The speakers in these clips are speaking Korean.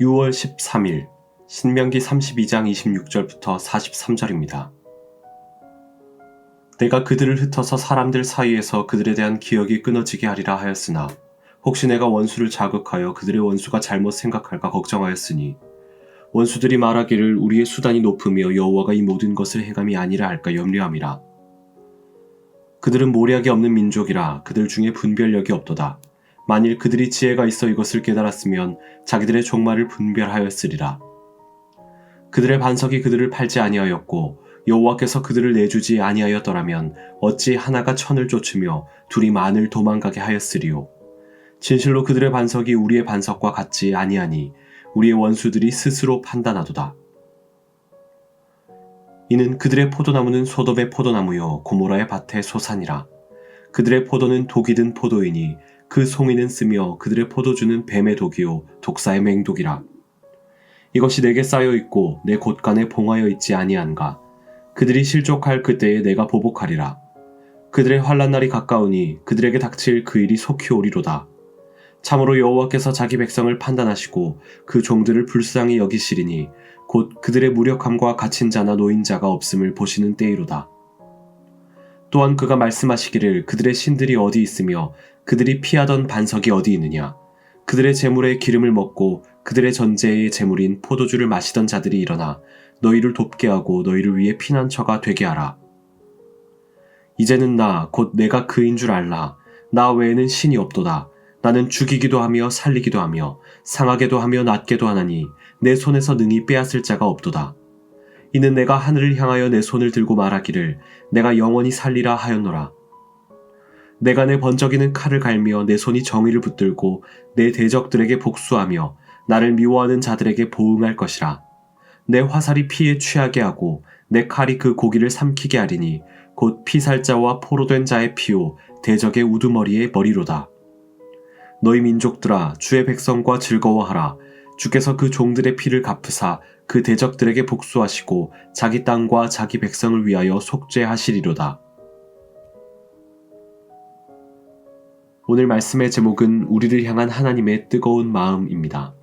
6월 13일 신명기 32장 26절부터 43절입니다. 내가 그들을 흩어서 사람들 사이에서 그들에 대한 기억이 끊어지게 하리라 하였으나 혹시 내가 원수를 자극하여 그들의 원수가 잘못 생각할까 걱정하였으니 원수들이 말하기를 우리의 수단이 높으며 여호와가 이 모든 것을 행함이 아니라 할까 염려함이라 그들은 모략이 없는 민족이라 그들 중에 분별력이 없도다 만일 그들이 지혜가 있어 이것을 깨달았으면 자기들의 종말을 분별하였으리라 그들의 반석이 그들을 팔지 아니하였고 여호와께서 그들을 내주지 아니하였더라면 어찌 하나가 천을 쫓으며 둘이 만을 도망가게 하였으리요 진실로 그들의 반석이 우리의 반석과 같지 아니하니 우리의 원수들이 스스로 판단하도다. 이는 그들의 포도나무는 소돔의 포도나무요 고모라의 밭의 소산이라. 그들의 포도는 독이 든 포도이니 그 송이는 쓰며 그들의 포도주는 뱀의 독이요 독사의 맹독이라. 이것이 내게 쌓여 있고 내 곳간에 봉하여 있지 아니한가. 그들이 실족할 그때에 내가 보복하리라. 그들의 환란 날이 가까우니 그들에게 닥칠 그 일이 속히 오리로다. 참으로 여호와께서 자기 백성을 판단하시고 그 종들을 불쌍히 여기시리니 곧 그들의 무력함과 갇힌 자나 노인 자가 없음을 보시는 때이로다. 또한 그가 말씀하시기를 그들의 신들이 어디 있으며 그들이 피하던 반석이 어디 있느냐 그들의 재물의 기름을 먹고 그들의 전제의 재물인 포도주를 마시던 자들이 일어나 너희를 돕게 하고 너희를 위해 피난처가 되게 하라. 이제는 나 곧 내가 그인 줄 알라. 나 외에는 신이 없도다. 나는 죽이기도 하며 살리기도 하며 상하게도 하며 낫게도 하나니 내 손에서 능히 빼앗을 자가 없도다. 이는 내가 하늘을 향하여 내 손을 들고 말하기를 내가 영원히 살리라 하였노라. 내가 내 번쩍이는 칼을 갈며 내 손이 정의를 붙들고 내 대적들에게 복수하며 나를 미워하는 자들에게 보응할 것이라. 내 화살이 피에 취하게 하고 내 칼이 그 고기를 삼키게 하리니 곧 피살자와 포로된 자의 피요 대적의 우두머리의 머리로다. 너희 민족들아 주의 백성과 즐거워하라. 주께서 그 종들의 피를 갚으사 그 대적들에게 복수하시고 자기 땅과 자기 백성을 위하여 속죄하시리로다. 오늘 말씀의 제목은 우리를 향한 하나님의 뜨거운 마음입니다.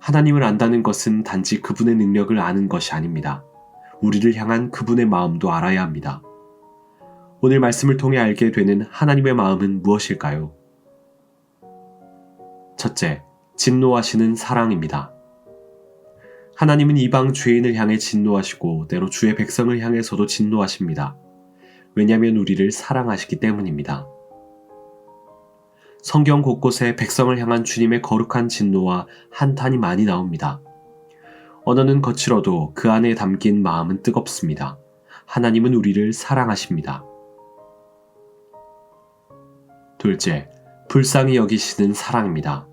하나님을 안다는 것은 단지 그분의 능력을 아는 것이 아닙니다. 우리를 향한 그분의 마음도 알아야 합니다. 오늘 말씀을 통해 알게 되는 하나님의 마음은 무엇일까요? 첫째, 진노하시는 사랑입니다. 하나님은 이방 죄인을 향해 진노하시고 때로 주의 백성을 향해서도 진노하십니다. 왜냐하면 우리를 사랑하시기 때문입니다. 성경 곳곳에 백성을 향한 주님의 거룩한 진노와 한탄이 많이 나옵니다. 언어는 거칠어도 그 안에 담긴 마음은 뜨겁습니다. 하나님은 우리를 사랑하십니다. 둘째, 불쌍히 여기시는 사랑입니다.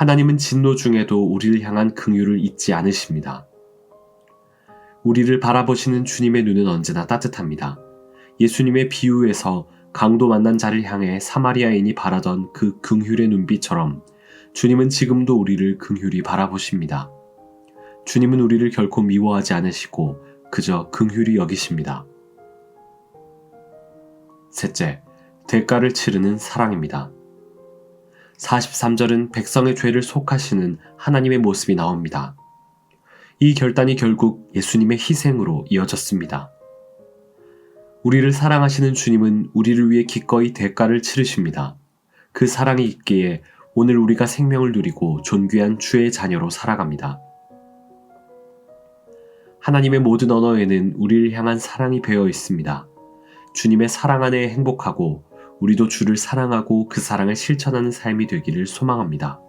하나님은 진노 중에도 우리를 향한 긍휼을 잊지 않으십니다. 우리를 바라보시는 주님의 눈은 언제나 따뜻합니다. 예수님의 비유에서 강도 만난 자를 향해 사마리아인이 바라던 그 긍휼의 눈빛처럼 주님은 지금도 우리를 긍휼히 바라보십니다. 주님은 우리를 결코 미워하지 않으시고 그저 긍휼히 여기십니다. 셋째, 대가를 치르는 사랑입니다. 43절은 백성의 죄를 속하시는 하나님의 모습이 나옵니다. 이 결단이 결국 예수님의 희생으로 이어졌습니다. 우리를 사랑하시는 주님은 우리를 위해 기꺼이 대가를 치르십니다. 그 사랑이 있기에 오늘 우리가 생명을 누리고 존귀한 주의 자녀로 살아갑니다. 하나님의 모든 언어에는 우리를 향한 사랑이 배어 있습니다. 주님의 사랑 안에 행복하고 우리도 주를 사랑하고 그 사랑을 실천하는 삶이 되기를 소망합니다.